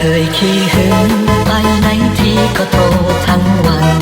เอ่ยขี้หึงไปไหนที่ก็โตทั้งวัน